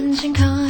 眼睛看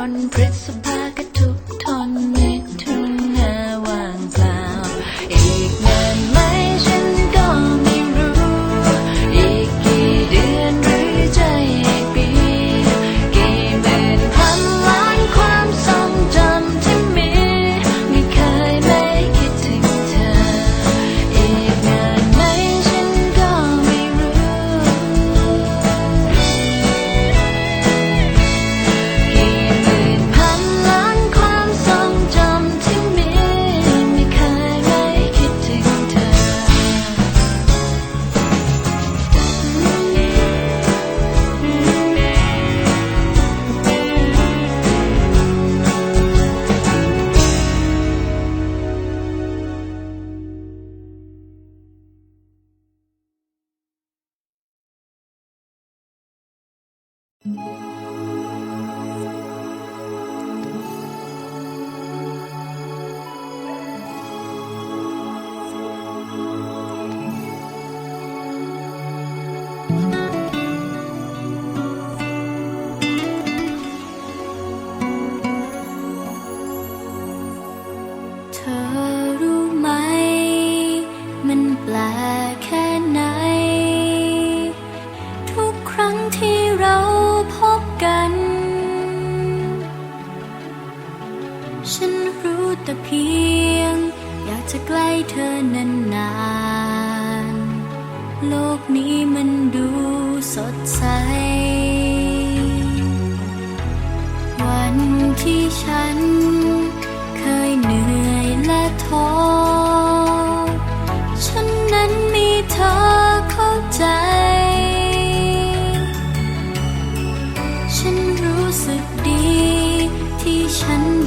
on principle.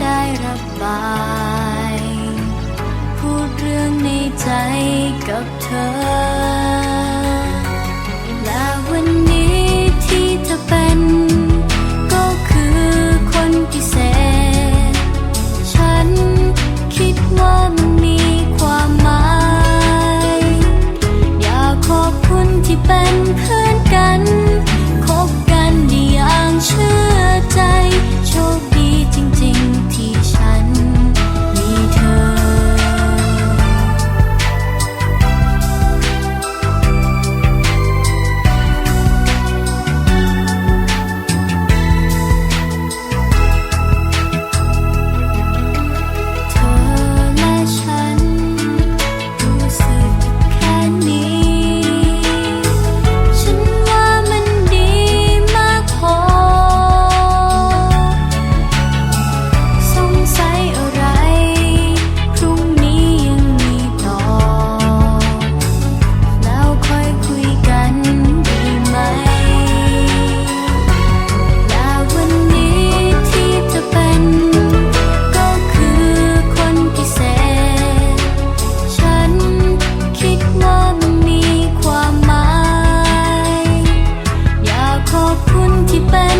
ได้ระบาย พูดเรื่องในใจกับเธอ และวันนี้ที่จะเป็น ขอบคุณที่เป็น